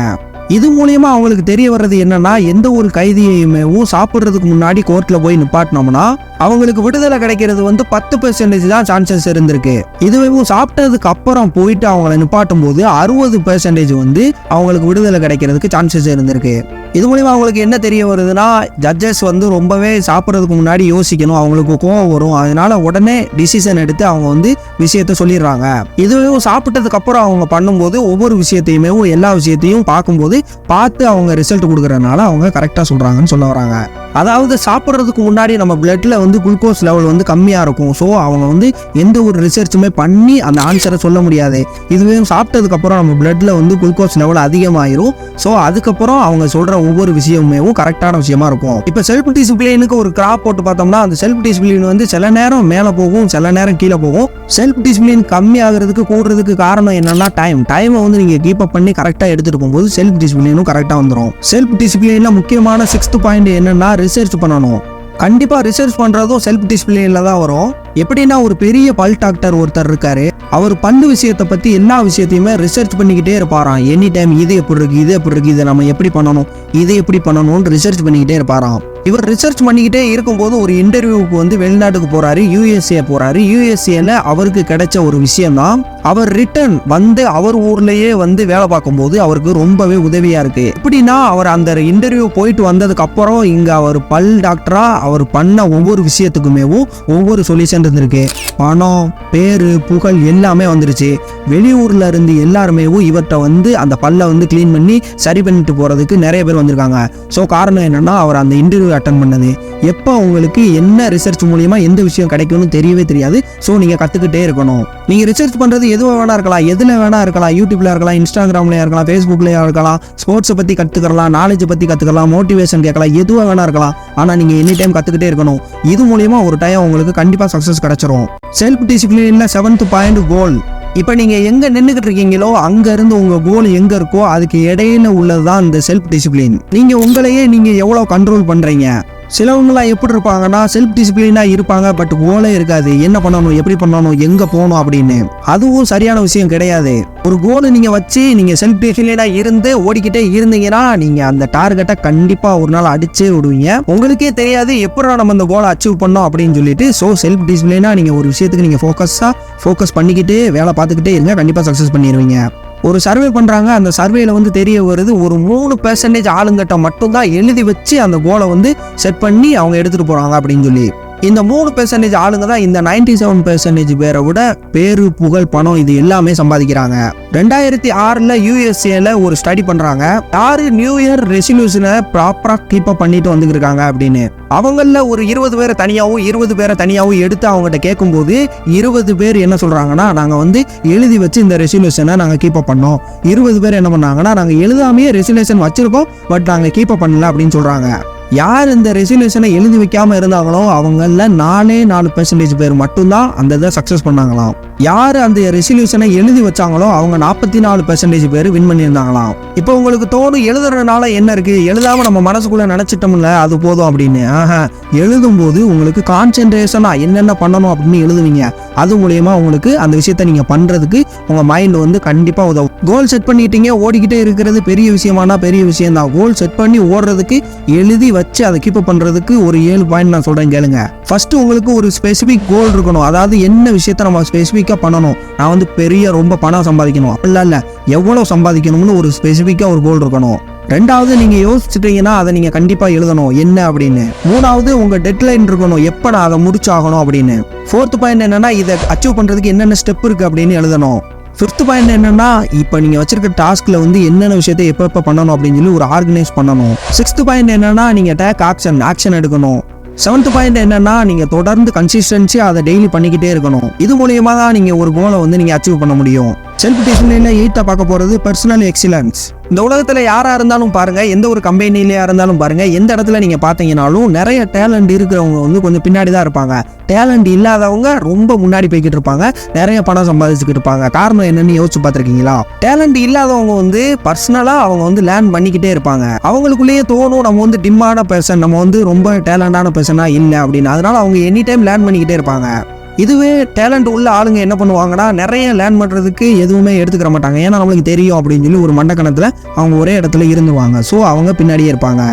இது மூலியமா அவங்களுக்கு தெரிய வர்றது என்னன்னா எந்த ஒரு கைதியையுமேவும் சாப்பிட்றதுக்கு முன்னாடி கோர்ட்ல போய் நிப்பாட்டினோம்னா அவங்களுக்கு விடுதலை கிடைக்கிறது வந்து பத்து பெர்சன்டேஜ் தான் சான்சஸ் இருந்திருக்கு. இதுவே சாப்பிட்டதுக்கு அப்புறம் போயிட்டு அவங்கள நிப்பாட்டும் போது அறுபது பெர்சன்டேஜ் வந்து அவங்களுக்கு விடுதலை கிடைக்கிறதுக்கு சான்சஸ் இருந்திருக்கு. இது மூலியமா அவங்களுக்கு என்ன தெரிய வருதுன்னா ஜட்ஜஸ் வந்து ரொம்பவே சாப்பிட்றதுக்கு முன்னாடி யோசிக்கணும். அவங்களுக்கு கோவம் வரும். அதனால உடனே டிசிஷன் எடுத்து அவங்க வந்து விஷயத்த சொல்லிடுறாங்க. இதுவே சாப்பிட்டதுக்கு அப்புறம் அவங்க பண்ணும்போது ஒவ்வொரு விஷயத்தையுமே எல்லா விஷயத்தையும் பார்க்கும்போது பார்த்து அவங்க ரிசல்ட் கொடுக்கறதுனால அவங்க கரெக்டாக சொல்கிறாங்கன்னு சொல்ல வராங்க. அதாவது சாப்பிட்றதுக்கு முன்னாடி நம்ம பிளட்டில் வந்து குளுக்கோஸ் லெவல் வந்து கம்மியாக இருக்கும். ஸோ அவங்க வந்து எந்த ஒரு ரிசர்ச்சுமே பண்ணி அந்த ஆன்சரை சொல்ல முடியாது. இதுவே சாப்பிட்டதுக்கப்புறம் நம்ம பிளட்டில் வந்து குளுக்கோஸ் லெவல் அதிகமாயிரும். ஸோ அதுக்கப்புறம் அவங்க சொல்கிற ஒவ்வொரு விஷயமுமே கரெக்டான விஷயமா இருக்கும். இப்போ செல்ஃப் டிசிப்ளினுக்கு ஒரு கிராப் போட்டு பார்த்தோம்னா அந்த செல்ஃப் டிசிப்ளின் வந்து சில நேரம் மேலே போகும் சில நேரம் கீழே போகும். செல்ஃப் டிசிப்ளின் கம்மி ஆகிறதுக்கு கூடுறதுக்கு காரணம் என்னன்னா டைம் டைமை வந்து நீங்கள் கீப் அப் பண்ணி கரெக்டாக எடுத்துகிட்டு போகும்போது செல்ஃப் டிசிப்ளினும் கரெக்டாக வந்துடும் செல்ஃப் டிசிப்ளினில் முக்கியமான சிக்ஸ்த் பாயிண்ட் என்னன்னா ரிசர்ச் பண்ணணும். கண்டிப்பாக ரிசர்ச் பண்ணுறதும் செல்ஃப் டிசிப்ளினில் தான் வரும். எப்படின்னா ஒரு பெரிய பல் டாக்டர் ஒருத்தர் இருக்காரு. அவர் பந்து விஷயத்தை பற்றி எல்லா விஷயத்தையுமே ரிசர்ச் பண்ணிக்கிட்டே இருப்பாராம். எனி டைம் இது எப்படி இருக்கு இது எப்படி இருக்கு இதை நம்ம எப்படி பண்ணணும் இது எப்படி பண்ணணும்னு ரிசர்ச் பண்ணிக்கிட்டே இருப்பாராம். இவர் ரிசர்ச் பண்ணிக்கிட்டே இருக்கும்போது ஒரு இன்டர்வியூக்கு வந்து வெளிநாட்டுக்கு போறாரு யூஎஸ்ஏ போறாரு. யூஎஸ்ஏல அவருக்கு கிடைச்ச ஒரு விஷயம் தான் அவர் ரிட்டர்ன் வந்து அவர் ஊர்லயே வந்து வேலை பார்க்கும்போது அவருக்கு ரொம்பவே உதவியா இருக்கு. எப்படின்னா அவர் அந்த இன்டர்வியூ போயிட்டு வந்ததுக்கு அப்புறம் இங்க அவர் பல் டாக்டரா அவர் பண்ண ஒவ்வொரு விஷயத்துக்குமேவும் ஒவ்வொரு சொல்யூஷன் இருந்திருக்கு. பணம் பேரு புகழ் எல்லாமே வந்துருச்சு. வெளியூர்ல இருந்து எல்லாருமேவும் இவர்கிட்ட வந்து அந்த பல்லை வந்து க்ளீன் பண்ணி சரி பண்ணிட்டு போறதுக்கு நிறைய பேர் வந்திருக்காங்க. ஸோ காரணம் என்னன்னா அவர் அந்த இன்டர்வியூ அட்டன் பண்ணது. எப்போ உங்களுக்கு என்ன ரிசர்ச் மூலியமா எந்த விஷயம் கிடைக்கும்னு தெரியவே தெரியாது. ஸோ நீங்க கத்துக்கிட்டே இருக்கணும். நீங்கள் ரிசர்ச் பண்ணுறது எதுவும் வேணா இருக்கலாம். எதில் வேணா இருக்கலாம். யூடியூப்ல இருக்கலாம் இன்ஸ்டாகிராம்ல இருக்கலாம் ஃபேஸ்புக்லயா இருக்கலாம். ஸ்போர்ட்ஸை பற்றி கற்றுக்கலாம் நாலேஜ் பற்றி கற்றுக்கலாம் மோட்டிவேஷன் கேட்கலாம் எதுவாக வேணா இருக்கலாம். ஆனால் நீங்கள் எனி டைம் கற்றுக்கிட்டே இருக்கணும். இது மூலியமா ஒரு டைம் உங்களுக்கு கண்டிப்பாக சக்ஸஸ் கிடச்சிரும். செல்ஃப் டிசிப்ளினில் செவன்த் பாயிண்ட் கோல் இப்போ நீங்கள் எங்கே நின்றுக்கிட்டு இருக்கீங்களோ அங்கேருந்து உங்கள் கோல் எங்கே இருக்கோ அதுக்கு இடையில உள்ளதுதான் இந்த செல்ஃப் டிசிப்ளின் நீங்கள் உங்களையே நீங்கள் எவ்வளோ கண்ட்ரோல் பண்ணுறீங்க சிலவங்களாம் எப்படி இருப்பாங்கன்னா செல்ஃப் டிசிப்ளினாக இருப்பாங்க பட் கோலே இருக்காது. என்ன பண்ணணும் எப்படி பண்ணணும் எங்கே போகணும் அப்படின்னு. அதுவும் சரியான விஷயம் கிடையாது. ஒரு கோலை நீங்கள் வச்சு நீங்கள் செல்ஃப் டிசிப்ளினாக இருந்து ஓடிக்கிட்டே இருந்தீங்கன்னா நீங்கள் அந்த டார்கெட்டை கண்டிப்பாக ஒரு நாள் அடிச்சே விடுவீங்க. உங்களுக்கே தெரியாது எப்படா நம்ம அந்த கோலை அச்சீவ் பண்ணோம் அப்படின்னு சொல்லிட்டு ஸோ செல்ஃப் டிசிப்ளினாக நீங்கள் ஒரு விஷயத்துக்கு நீங்கள் ஃபோக்கஸாக ஃபோக்கஸ் பண்ணிக்கிட்டு வேலை பார்த்துக்கிட்டே இருங்க கண்டிப்பாக சக்ஸஸ் பண்ணிடுவீங்க ஒரு சர்வே பண்ணுறாங்க அந்த சர்வேல வந்து தெரிய வருது ஒரு மூணு பெர்சன்டேஜ் ஆளுங்கட்ட மட்டும்தான் எழுதி வச்சு அந்த கோலை வந்து செட் பண்ணி அவங்க எடுத்துகிட்டு போகிறாங்க அப்படின்னு சொல்லி. இந்த மூணு பெர்சன்டேஜ் ஆளுங்க தான் இந்த நைன்டி செவன் பெர்சன்டேஜ் பேரை விட பேரு புகழ் பணம் இது எல்லாமே சம்பாதிக்கிறாங்க. ரெண்டாயிரத்தி ஆறில் யூஎஸ்ஏல ஒரு ஸ்டடி பண்ணுறாங்க யாரு நியூ இயர் ரெசல்யூஷனை ப்ராப்பராக கீப் அப் பண்ணிட்டு வந்துருக்காங்க அப்படின்னு. அவங்களில் ஒரு இருபது பேரை தனியாகவும் இருபது பேரை தனியாகவும் எடுத்து அவங்ககிட்ட கேட்கும்போது இருபது பேர் என்ன சொல்கிறாங்கன்னா நாங்கள் வந்து எழுதி வச்சு இந்த ரெசல்யூஷனை நாங்கள் கீப் அப் பண்ணோம். இருபது பேர் என்ன பண்ணாங்கன்னா நாங்கள் எழுதாமையே ரெசல்யூஷன் வச்சுருக்கோம் பட் நாங்கள் கீப் அப் பண்ணல அப்படின்னு சொல்கிறாங்க யார் இந்த ரெசல்யூஷனை எழுதி வைக்காமல் இருந்தாங்களோ அவங்கள நாலே நாலு பெர்சன்டேஜ் பேர் மட்டும்தான் அந்த இதை சக்ஸஸ் பண்ணாங்களாம். யார் அந்த ரெசல்யூஷனை எழுதி வச்சாங்களோ அவங்க நாற்பத்தி நாலு பெர்சன்டேஜ் பேர் வின் பண்ணியிருந்தாங்களாம். இப்போ உங்களுக்கு தோணும் எழுதுறதுனால என்ன இருக்கு? எழுதாம நம்ம மனசுக்குள்ள நினைச்சிட்டோம்ல அது போதும் அப்படின்னு. ஆஹா எழுதும்போது உங்களுக்கு கான்சென்ட்ரேஷனா என்னென்ன பண்ணணும் அப்படின்னு எழுதுவீங்க. அது மூலியமா உங்களுக்கு அந்த விஷயத்த நீங்க பண்றதுக்கு உங்க மைண்ட் வந்து கண்டிப்பா உதவும். கோல் செட் பண்ணிட்டீங்க ஓடிக்கிட்டே இருக்கிறது பெரிய விஷயமானா பெரிய விஷயம் தான் கோல் செட் பண்ணி ஓடுறதுக்கு எழுதி வச்சு அதை கீப் பண்ணுறதுக்கு ஒரு ஏழு பாயிண்ட் நான் சொல்கிறேன் கேளுங்க. ஃபர்ஸ்ட் உங்களுக்கு ஒரு ஸ்பெசிஃபிக் கோல் இருக்கணும். அதாவது என்ன விஷயத்த நம்ம ஸ்பெசிஃபிக்காக பண்ணணும்? நான் வந்து பெரிய ரொம்ப பணம் சம்பாதிக்கணும். அப்படிலாம் இல்லை. எவ்வளோ சம்பாதிக்கணும்னு ஒரு ஸ்பெசிஃபிக்காக ஒரு கோல் இருக்கணும். ரெண்டாவது நீங்க யோசிச்சிட்டீங்கன்னா அதை நீங்க கண்டிப்பா எழுதணும். என்ன அப்படின்னு. மூணாவது உங்க டெட்லைன் இருக்கணும். எப்போ நான் அதை முடிச்சாகணும் அப்படின்னு. ஃபோர்த் பாயிண்ட் என்னன்னா இதை அச்சீவ் பண்றதுக்கு என்னென்ன ஸ்டெப் இருக்கு அப்படின்னு எழுதணும். ஃபிஃப்த் பாயிண்ட் என்னன்னா இப்போ நீங்க வச்சிருக்க டாஸ்க்ல வந்து என்னென்ன விஷயத்தை எப்போ எப்போ பண்ணணும் அப்படின்னு சொல்லி ஒரு ஆர்கனைஸ் பண்ணணும். சிக்ஸ்த் பாயிண்ட் என்னன்னா நீங்க டேக் ஆக்ஷன் ஆக்ஷன் எடுக்கணும். செவன்த் பாயிண்ட் என்னன்னா நீங்க தொடர்ந்து கன்சிஸ்டன்சி அதை டெய்லி பண்ணிக்கிட்டே இருக்கணும். இது மூலியமா தான் நீங்க ஒரு கோலை வந்து நீங்க அச்சீவ் பண்ண முடியும். செல்ஃப் டிசிப்ளினில் எயித்தை பார்க்க போகிறது பர்சனல் எக்ஸலன்ஸ் இந்த உலகத்தில் யாராக இருந்தாலும் பாருங்கள் எந்த ஒரு கம்பெனிலையாக இருந்தாலும் பாருங்கள் எந்த இடத்துல நீங்கள் பார்த்தீங்கனாலும் நிறைய டேலண்ட் இருக்கிறவங்க வந்து கொஞ்சம் பின்னாடி தான் இருப்பாங்க. டேலண்ட் இல்லாதவங்க ரொம்ப முன்னாடி போய்கிட்டு இருப்பாங்க நிறைய பணம் சம்பாதிச்சுக்கிட்டு இருப்பாங்க. காரணம் என்னன்னு யோசிச்சு பார்த்துருக்கீங்களா? டேலண்ட் இல்லாதவங்க வந்து பர்சனலாக அவங்க வந்து லேர்ன் பண்ணிக்கிட்டே இருப்பாங்க. அவங்களுக்குள்ளேயே தோணும் நம்ம வந்து டிம்மான பர்சன் நம்ம வந்து ரொம்ப டேலண்டான பர்சனாக இல்லை அப்படின்னு. அதனால அவங்க எனி டைம் லேர்ன் பண்ணிக்கிட்டே இருப்பாங்க. இதுவே டேலண்ட் உள்ள ஆளுங்க என்ன பண்ணுவாங்கன்னா நிறைய லேர்ன் பண்ணுறதுக்கு எதுவுமே எடுத்துக்கிற மாட்டாங்க. ஏன்னா நம்மளுக்கு தெரியும் அப்படின்னு சொல்லி ஒரு மண்டக்கணத்தில் அவங்க ஒரே இடத்துல இருந்துவாங்க ஸோ அவங்க பின்னாடியே இருப்பாங்க.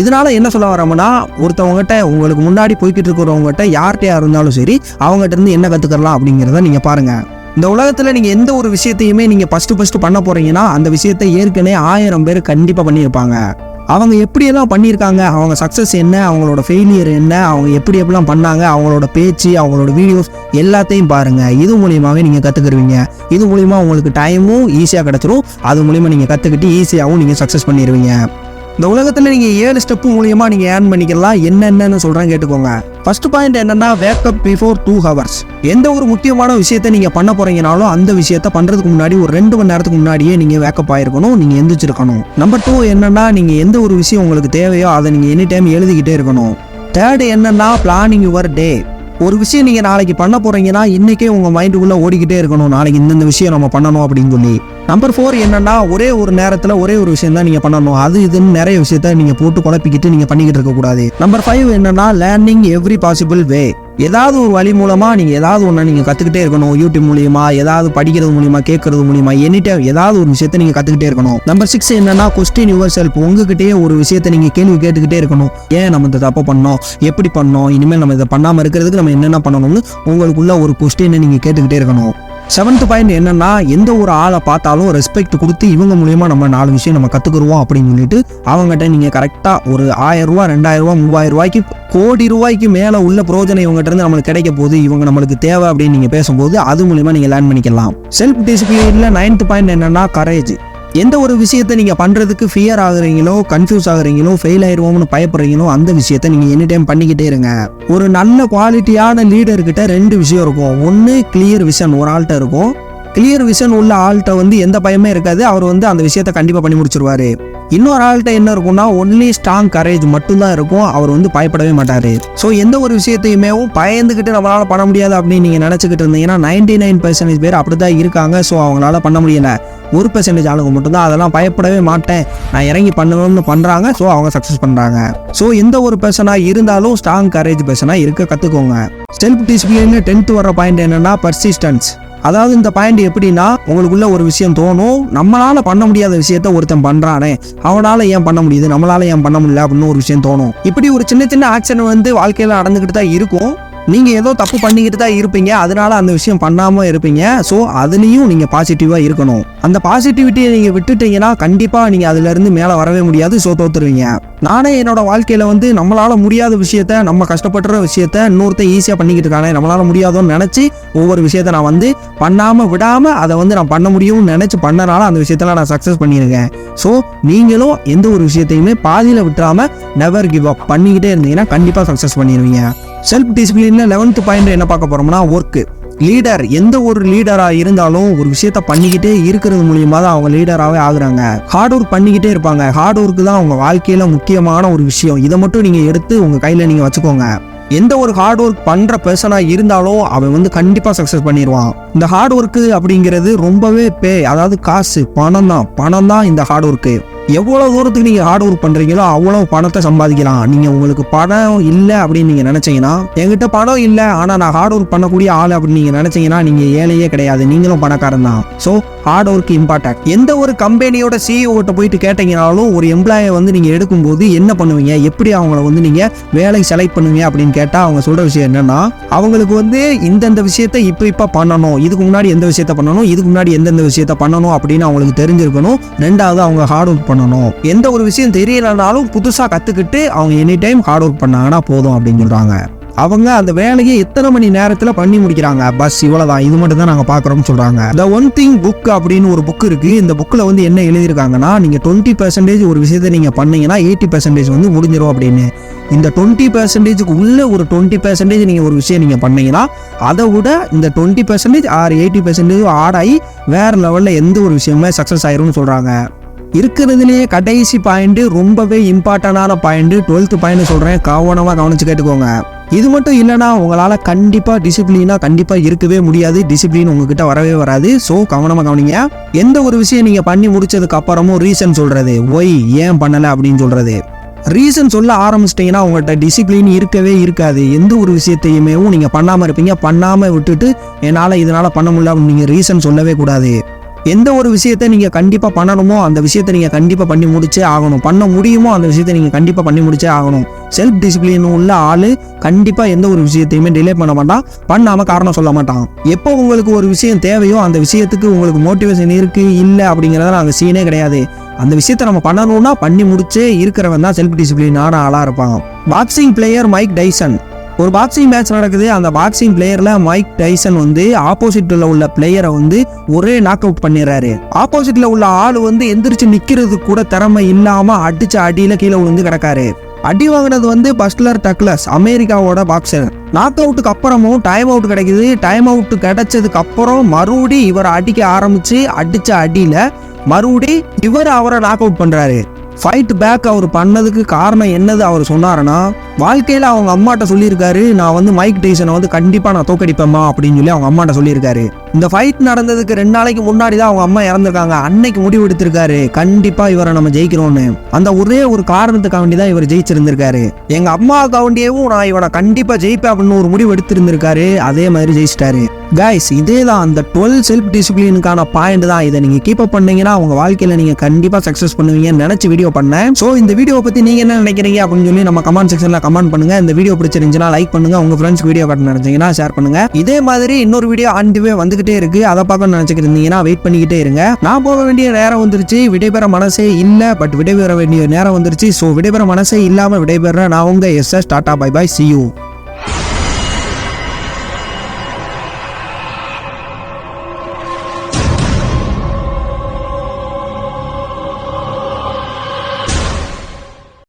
இதனால என்ன சொல்ல வரோம்னா ஒருத்தவங்ககிட்ட உங்களுக்கு முன்னாடி போய்கிட்டு இருக்கிறவங்ககிட்ட யார்கிட்டயா இருந்தாலும் சரி அவங்ககிட்ட இருந்து என்ன கற்றுக்கலாம் அப்படிங்கிறத நீங்கள் பாருங்கள் இந்த உலகத்தில் நீங்கள் எந்த ஒரு விஷயத்தையுமே நீங்கள் ஃபஸ்ட்டு ஃபஸ்ட்டு பண்ண போகிறீங்கன்னா அந்த விஷயத்தை ஏற்கனவே ஆயிரம் பேர் கண்டிப்பாக பண்ணியிருப்பாங்க. அவங்க எப்படியெல்லாம் பண்ணியிருக்காங்க? அவங்க சக்ஸஸ் என்ன? அவங்களோட ஃபெயிலியர் என்ன? அவங்க எப்படி எப்படிலாம் பண்ணாங்க? அவங்களோட பேச்சு அவங்களோட வீடியோஸ் எல்லாத்தையும் பாருங்கள் இது மூலியமாகவே நீங்கள் கற்றுக்குருவீங்க இது மூலிமா உங்களுக்கு டைமும் ஈஸியாக கிடச்சிரும். அது மூலிமா நீங்கள் கற்றுக்கிட்டு ஈஸியாகவும் நீங்கள் சக்ஸஸ் பண்ணிடுவீங்க இந்த உலகத்தில் நீங்கள் ஏழு ஸ்டெப்பு மூலியமாக நீங்கள் ஏர்ன் பண்ணிக்கலாம். என்னென்னு சொல்கிறேன் கேட்டுக்கோங்க. ஃபர்ஸ்ட் பாயிண்ட் என்னன்னா wake up before two hours எந்த ஒரு முக்கியமான விஷயத்தை நீங்கள் பண்ண போகிறீங்கனாலும் அந்த விஷயத்தை பண்ணுறதுக்கு முன்னாடி ஒரு ரெண்டு மணி நேரத்துக்கு முன்னாடியே நீங்கள் வேக்கப் ஆயிருக்கணும் நீங்கள் எந்திரிச்சிருக்கணும். நம்பர் டூ என்னன்னா நீங்கள் எந்த ஒரு விஷயம் உங்களுக்கு தேவையோ அதை நீங்கள் எனி டைம் எழுதிக்கிட்டே இருக்கணும். தேர்ட் என்னன்னா பிளானிங் யுவர் டே ஒரு விஷயம் நீங்கள் நாளைக்கு பண்ண போகிறீங்கன்னா இன்றைக்கே உங்கள் மைண்டுக்குள்ளே ஓடிக்கிட்டே இருக்கணும். நாளைக்கு இந்தந்த விஷயம் நம்ம பண்ணணும் அப்படின்னு சொல்லி. நம்பர் ஃபோர் என்னன்னா ஒரே ஒரு நேரத்தில் ஒரே ஒரு விஷயம் தான் நீங்கள் பண்ணணும். அது இதுன்னு நிறைய விஷயத்த நீங்கள் போட்டு குழப்பிக்கிட்டு நீங்கள் பண்ணிக்கிட்டு இருக்கக்கூடாது நம்பர் ஃபைவ் என்னன்னா லேர்னிங் எவ்ரி பாசிபிள் வே ஏதாவது ஒரு வழி மூலமா நீங்க ஏதாவது ஒன்று நீங்க கத்துக்கிட்டே இருக்கணும். யூடியூப் மூலியமா ஏதாவது படிக்கிறது மூலியமா கேட்கறது மூலியமா எனி டைம் ஏதாவது ஒரு விஷயத்த நீங்க கத்துக்கிட்டே இருக்கணும். நம்பர் சிக்ஸ் என்னன்னா கொஸ்டின் யுவர் செல்ஃப் உங்ககிட்டயே ஒரு விஷயத்த நீங்க கேள்வி கேட்டுக்கிட்டே இருக்கணும். ஏன் நம்ம இந்த தப்பு பண்ணோம்? எப்படி பண்ணோம்? இனிமேல் நம்ம இதை பண்ணாம இருக்கிறதுக்கு நம்ம என்னென்ன பண்ணணும்னு உங்களுக்குள்ள ஒரு கொஸ்டினை நீங்க கேட்டுக்கிட்டே இருக்கணும். செவன்த் பாயிண்ட் என்னன்னா எந்த ஒரு ஆளை பார்த்தாலும் ரெஸ்பெக்ட் கொடுத்து இவங்க மூலியமா நம்ம நாலு விஷயம் நம்ம கத்துக்குருவோம் அப்படின்னு சொல்லிட்டு அவங்ககிட்ட நீங்க கரெக்டா ஒரு ஆயிரம் ரூபாய் ரெண்டாயிரம் ரூபாய் மூவாயிரம் ரூபாய்க்கு கோடி ரூபாய்க்கு மேல உள்ள பிரோஜனம் இவங்ககிட்ட இருந்து நம்மளுக்கு கிடைக்க போகுது இவங்க நம்மளுக்கு தேவை அப்படின்னு நீங்க பேசும்போது அது மூலியமா நீங்க லேர்ன் பண்ணிக்கலாம். செல்ஃப் டிசிப்ளின்ல நைன்த் பாயிண்ட் என்னன்னா கரேஜ் எந்த ஒரு விஷயத்தை நீங்கள் பண்ணுறதுக்கு ஃபியர் ஆகுறீங்களோ கன்ஃபியூஸ் ஆகுறீங்களோ ஃபெயில் ஆயிடுவோம்னு பயப்படுறீங்களோ அந்த விஷயத்தை நீங்கள் எனி டைம் பண்ணிக்கிட்டே இருங்க. ஒரு நல்ல குவாலிட்டியான லீடர்கிட்ட ரெண்டு விஷயம் இருக்கும். ஒன்று கிளியர் விஷன் ஒரு ஆள்கிட்ட இருக்கும். கிளியர் விஷன் உள்ள ஆள்கிட்ட வந்து எந்த பயமே இருக்காது. அவர் வந்து அந்த விஷயத்த கண்டிப்பாக பண்ணி முடிச்சிருவாரு. இன்னொரு ஆள்கிட்ட என்ன இருக்கும்னா ஒன்லி ஸ்ட்ராங் கரேஜ் மட்டும்தான் இருக்கும். அவர் வந்து பயப்படவே மாட்டார். ஸோ எந்த ஒரு விஷயத்தையுமே பயந்துக்கிட்டு நம்மளால் பண்ண முடியாது அப்படின்னு நீங்கள் நினச்சிக்கிட்டு இருந்தீங்கன்னா நைன்டி நைன் பர்சன்டேஜ் பேர் அப்படி தான் இருக்காங்க. ஸோ அவங்களால பண்ண முடியலை. ஒரு பெர்சன்டேஜ் ஆளுங்க மட்டும்தான். அதெல்லாம் பயப்படவே மாட்டேன். நான் இறங்கி பண்ணணும்னு பண்ணுறாங்க ஸோ அவங்க சக்ஸஸ் பண்ணுறாங்க ஸோ எந்த ஒரு பர்சனாக இருந்தாலும் ஸ்ட்ராங் கரேஜ் பர்சனாக இருக்க கற்றுக்கோங்க செல்ஃப் டிசிப்ளின் டென்த்து வர பாயிண்ட் என்னன்னா பர்சிஸ்டன்ஸ் அதாவது இந்த பாயிண்ட் எப்படின்னா உங்களுக்குள்ள ஒரு விஷயம் தோணும். நம்மளால பண்ண முடியாத விஷயத்த ஒருத்தன் பண்றானே. அவனால ஏன் பண்ண முடியுது? நம்மளால ஏன் பண்ண முடியல? அப்படின்னு ஒரு விஷயம் தோணும். இப்படி ஒரு சின்ன சின்ன ஆக்ஷன் வந்து வாழ்க்கையில நடந்துக்கிட்டு தான் இருக்கும். நீங்கள் ஏதோ தப்பு பண்ணிக்கிட்டு தான் இருப்பீங்க. அதனால அந்த விஷயம் பண்ணாமல் இருப்பீங்க. ஸோ அதுலேயும் நீங்கள் பாசிட்டிவாக இருக்கணும். அந்த பாசிட்டிவிட்டியை நீங்கள் விட்டுட்டீங்கன்னா கண்டிப்பாக நீங்கள் அதுலேருந்து மேலே வரவே முடியாது. ஸோ தோத்துருவீங்க. நானே என்னோட வாழ்க்கையில் வந்து நம்மளால் முடியாத விஷயத்த நம்ம கஷ்டப்படுற விஷயத்த இன்னொருத்தன் ஈஸியாக பண்ணிக்கிட்டு இருக்கானே நம்மளால் முடியாதோன்னு நினச்சி ஒவ்வொரு விஷயத்த நான் வந்து பண்ணாமல் விடாமல் அதை வந்து நான் பண்ண முடியும்னு நினச்சி பண்ணனால அந்த விஷயத்தில் நான் சக்ஸஸ் பண்ணியிருக்கேன் ஸோ நீங்களும் எந்த ஒரு விஷயத்தையுமே பாதியில் விட்டுறாம நெவர் கிவ் அப் பண்ணிக்கிட்டே இருந்தீங்கன்னா கண்டிப்பாக சக்ஸஸ் பண்ணிடுவீங்க செல்ஃப் டிசிப்ளின்ல லெவன்த் பாயிண்ட் என்ன பார்க்க போறோம்னா ஒர்க்கு லீடர் எந்த ஒரு லீடராக இருந்தாலும் ஒரு விஷயத்த பண்ணிக்கிட்டே இருக்கிறது மூலியமாக தான் அவங்க லீடராகவே ஆகுறாங்க. ஹார்ட் ஒர்க் பண்ணிக்கிட்டே இருப்பாங்க. ஹார்ட் ஒர்க்கு தான் அவங்க வாழ்க்கையில் முக்கியமான ஒரு விஷயம். இதை மட்டும் நீங்கள் எடுத்து உங்கள் கையில் நீங்கள் வச்சுக்கோங்க. எந்த ஒரு ஹார்ட் ஒர்க் பண்ணுற பர்சனாக இருந்தாலும் அவன் வந்து கண்டிப்பாக சக்ஸஸ் பண்ணிடுவான். இந்த ஹார்ட் ஒர்க்கு அப்படிங்கிறது ரொம்பவே பே அதாவது காசு பணம் தான் பணம் தான் இந்த ஹார்ட் ஒர்க்கு எவ்வளோ தூரத்துக்கு நீங்கள் ஹார்ட் ஒர்க் பண்ணுறீங்களோ அவ்வளோ பணத்தை சம்பாதிக்கலாம். நீங்கள் உங்களுக்கு பணம் இல்லை அப்படின்னு நீங்கள் நினச்சிங்கன்னா என்கிட்ட பணம் இல்லை ஆனால் நான் ஹார்ட் ஒர்க் பண்ணக்கூடிய ஆள் அப்படின்னு நீங்கள் நினச்சிங்கன்னா நீங்கள் ஏழையே கிடையாது. நீங்களும் பணக்காரன் தான். ஸோ ஹார்ட் ஒர்க் இம்பார்ட்டன்ட் எந்த ஒரு கம்பெனியோட சிஇஓட்ட போயிட்டு கேட்டீங்கனாலும் ஒரு எம்ப்ளாயை வந்து நீங்கள் எடுக்கும்போது என்ன பண்ணுவீங்க? எப்படி அவங்கள வந்து நீங்கள் வேலைக்கு செலக்ட் பண்ணுவீங்க அப்படின்னு கேட்டால் அவங்க சொல்கிற விஷயம் என்னென்னா அவங்களுக்கு வந்து இந்தந்த விஷயத்த இப்போ இப்போ பண்ணணும். இதுக்கு முன்னாடி எந்த விஷயத்த பண்ணணும்? இதுக்கு முன்னாடி எந்தெந்த விஷயத்த பண்ணணும் அப்படின்னு அவங்களுக்கு தெரிஞ்சிருக்கணும். ரெண்டாவது அவங்க ஹார்ட் ஒர்க் பண்ணணும். எந்த ஒரு விஷயம் தெரியலனாலும் புதுசாக கற்றுக்கிட்டு அவங்க எனி டைம் ஹார்ட் ஒர்க் பண்ணாங்கன்னா போதும் அப்படின்னு சொல்கிறாங்க அவங்க அந்த வேலையை எத்தனை மணி நேரத்தில் பண்ணி முடிக்கிறாங்க? பஸ் இவ்வளோதான் இது மட்டும் தான் நாங்கள் பார்க்குறோம்னு சொல்கிறாங்க த ஒன் திங் புக் அப்படின்னு ஒரு புக் இருக்குது இந்த புக்கில் வந்து என்ன எழுதியிருக்காங்கன்னா நீங்கள் டுவெண்ட்டி பர்சன்டேஜ் ஒரு விஷயத்தை நீங்கள் பண்ணீங்கன்னா எயிட்டி பர்சன்டேஜ் வந்து முடிஞ்சிடும் அப்படின்னு. இந்த டுவெண்ட்டி பர்சன்டேஜுக்கு உள்ள ஒரு டுவெண்ட்டி பர்சன்டேஜ் நீங்கள் ஒரு விஷயம் நீங்கள் பண்ணீங்கன்னா அதை விட இந்த twenty percentage or eighty percentage add ஆகி வேறு லெவலில் எந்த ஒரு விஷயமே சக்ஸஸ் ஆயிரும்னு சொல்கிறாங்க இருக்கிறதுலேயே கடைசி பாயிண்ட் ரொம்பவே இம்பார்ட்டண்டான பாயிண்ட் டுவெல்த் பாயிண்ட் சொல்கிறேன் கவனமாக கவனிச்சு கேட்டுக்கோங்க. இது மட்டும் இல்லைன்னா உங்களால் கண்டிப்பாக டிசிப்ளினாக கண்டிப்பாக இருக்கவே முடியாது. டிசிப்ளின் உங்ககிட்ட வரவே வராது. ஸோ கவனமாக கவனிங்க. எந்த ஒரு விஷயம் நீங்கள் பண்ணி முடிச்சதுக்கு அப்புறமும் ரீசன் சொல்கிறது ஒய் ஏன் பண்ணலை அப்படின்னு சொல்கிறது ரீசன் சொல்ல ஆரம்பிச்சிட்டிங்கன்னா உங்கள்கிட்ட டிசிப்ளின் இருக்கவே இருக்காது. எந்த ஒரு விஷயத்தையுமே நீங்கள் பண்ணாமல் இருப்பீங்க. பண்ணாமல் விட்டுட்டு என்னால் இதனால் பண்ண முடியல அப்படின்னு நீங்கள் ரீசன் சொல்லவே கூடாது. எந்த ஒரு விஷயத்தை நீங்கள் கண்டிப்பாக பண்ணணுமோ அந்த விஷயத்தை நீங்கள் கண்டிப்பாக பண்ணி முடிச்சே ஆகணும். பண்ண முடியுமோ அந்த விஷயத்தை நீங்கள் கண்டிப்பாக பண்ணி முடிச்சே ஆகணும். செல்ஃப் டிசிப்ளின் உள்ள ஆள் கண்டிப்பாக எந்த ஒரு விஷயத்தையுமே டிலே பண்ண மாட்டான். பண்ணாமல் காரணம் சொல்ல மாட்டான். எப்போ உங்களுக்கு ஒரு விஷயம் தேவையோ அந்த விஷயத்துக்கு உங்களுக்கு மோட்டிவேஷன் இருக்குது இல்லை அப்படிங்கிறத அந்த சீனே கிடையாது. அந்த விஷயத்தை நம்ம பண்ணணும்னா பண்ணி முடிச்சே இருக்கிறவன் தான் செல்ஃப் டிசிப்ளினான ஆளாக இருப்பான். பாக்ஸிங் பிளேயர் மைக் டைசன் ஒரு பாக்ஸிங் மேட்ச் நடக்குது. அந்த பாக்ஸிங் பிளேயர்ல மைக் டைசன் வந்து ஆப்போசிட்ல உள்ள பிளேயரை வந்து ஒரே நாக் அவுட் பண்ணிடுறாரு. ஆப்போசிட்ல உள்ள ஆள் வந்து எந்திரிச்சு நிக்கிறது கூட திறமை இல்லாம அடிச்ச அடியில கீழே விழுந்து கிடக்காரு. அடி வாங்கினது வந்து பஸ்லர் டக்லஸ் அமெரிக்காவோட பாக்ஸர் நாக் அவுட்டுக்கு அப்புறமும் டைம் அவுட் கிடைக்குது. டைம் அவுட் கிடைச்சதுக்கு அப்புறம் மறுபடி இவரை அடிக்க ஆரம்பிச்சு அடிச்ச அடியில மறுபடி இவர் அவரை நாக் அவுட் பண்றாரு. ஃபைட் பேக் அவர் பண்ணதுக்கு காரணம் என்னது அவர் சொன்னாருன்னா வாழ்க்கையில் அவங்க அம்மாட்ட சொல்லியிருக்காரு நான் வந்து மைக் டைசனை வந்து கண்டிப்பாக நான் தோக்கடிப்பேம்மா அப்படின்னு சொல்லி அவங்க அம்மாட்ட சொல்லியிருக்காரு. இந்த ஃபைட் நடந்ததுக்கு ரெண்டு நாளைக்கு முன்னாடி தான் அவங்க அம்மா இறந்துருக்காங்க. அன்னைக்கு முடிவு எடுத்திருக்காரு. கண்டிப்பாக இவரை நம்ம ஜெயிக்கிறோம்னு. அந்த ஒரே ஒரு காரணத்துக்காக வேண்டி தான் இவர் ஜெயிச்சிருந்திருக்காரு. எங்கள் அம்மாவுக்கு வேண்டியவும் நான் இவனை கண்டிப்பாக ஜெயிப்பேன் அப்படின்னு ஒரு முடிவு எடுத்திருந்திருக்காரு. அதே மாதிரி ஜெயிச்சிட்டாரு. கைஸ் இதே தான் அந்த டுவெல் செல்ஃப் டிசிப்ளினுக்கான பாயிண்ட் தான் இதை நீங்கள் கீப் அப் பண்ணீங்கன்னா உங்கள் வாழ்க்கையில் நீங்கள் கண்டிப்பாக சக்ஸஸ் பண்ணுவீங்கன்னு நினச்சி வீடியோ பண்ணேன். ஸோ இந்த வீடியோ பற்றி நீங்கள் என்ன நினைக்கிறீங்க அப்படின்னு சொல்லி நம்ம கமெண்ட் செக்ஷனில் கமெண்ட் பண்ணுங்க. இந்த வீடியோ பிடிச்சிருந்துச்சுன்னா லைக் பண்ணுங்க. உங்கள் ஃப்ரெண்ட்ஸ்க்கு வீடியோ காட்ட நினச்சிங்கன்னா ஷேர் பண்ணுங்க. இதே மாதிரி இன்னொரு வீடியோ ஆண்டுவே வந்துகிட்டே இருக்கு. அதை பார்க்க நினச்சிக்கிட்டு இருந்தீங்கன்னா வெயிட் பண்ணிக்கிட்டே இருங்க. நான் போக வேண்டிய நேரம் வந்துருச்சு. விடைபெற மனசே இல்லை. பட் விடைபெற வேண்டிய நேரம் வந்துருச்சு. ஸோ விடைபெற மனசே இல்லாமல் விடைபெற நான் உங்கள் S S tata bye bye see you